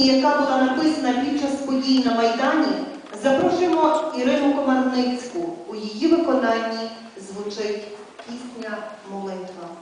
пісні, яка була написана під час подій на Майдані, запрошуємо Ірину Комарницьку. У її виконанні звучить пісня Молитва.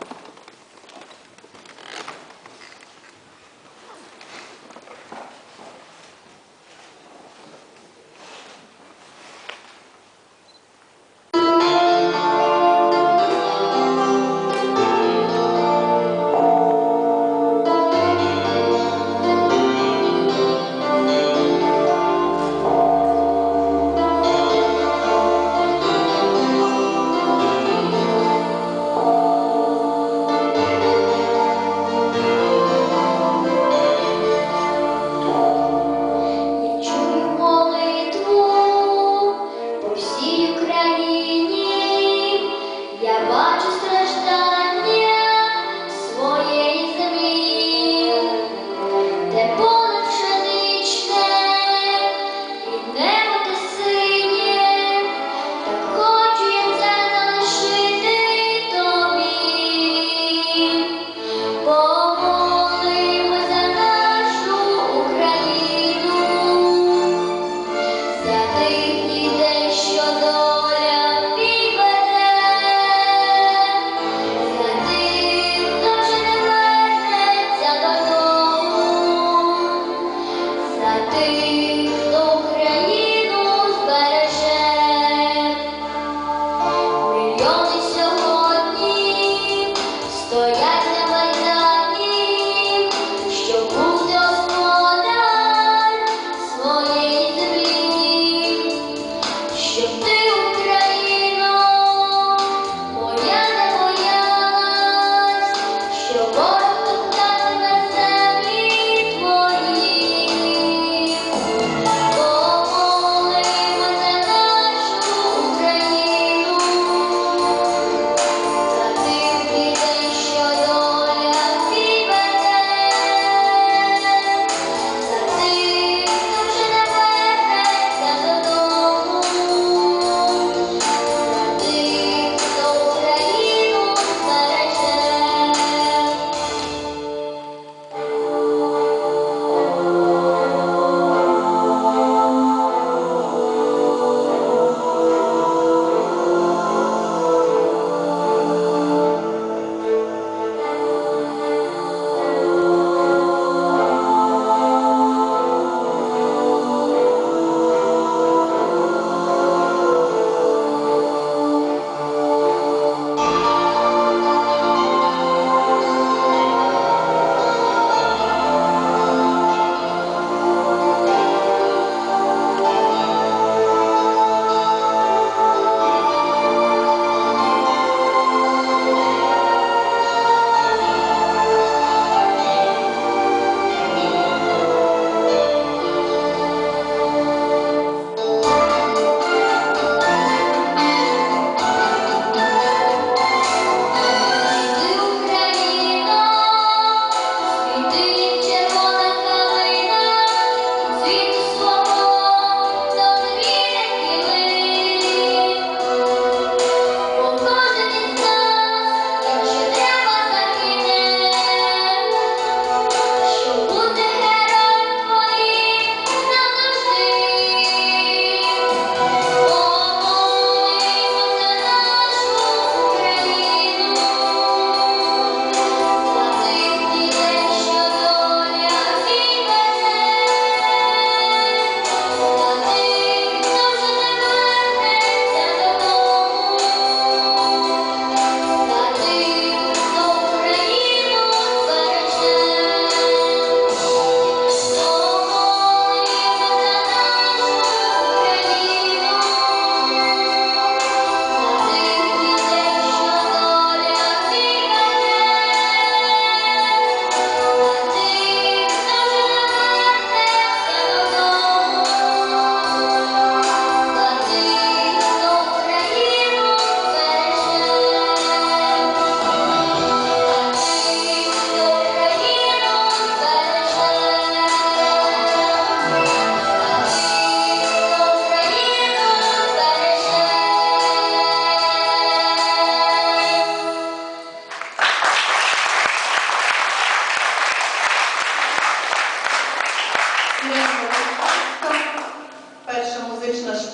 我要。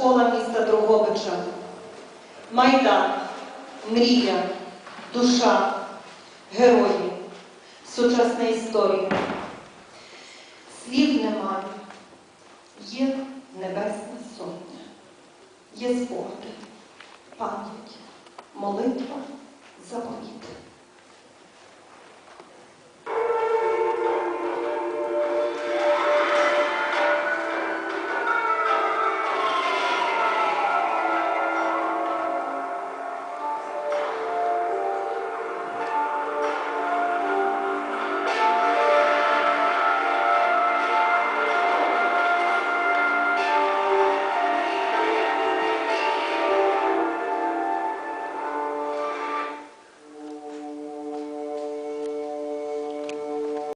Школа міста Дрогобича. Майдан, мрія, душа, герої, сучасна історія. Слів немає. Є небесна сотня, є спогади, пам'ять, молитва, заповіт.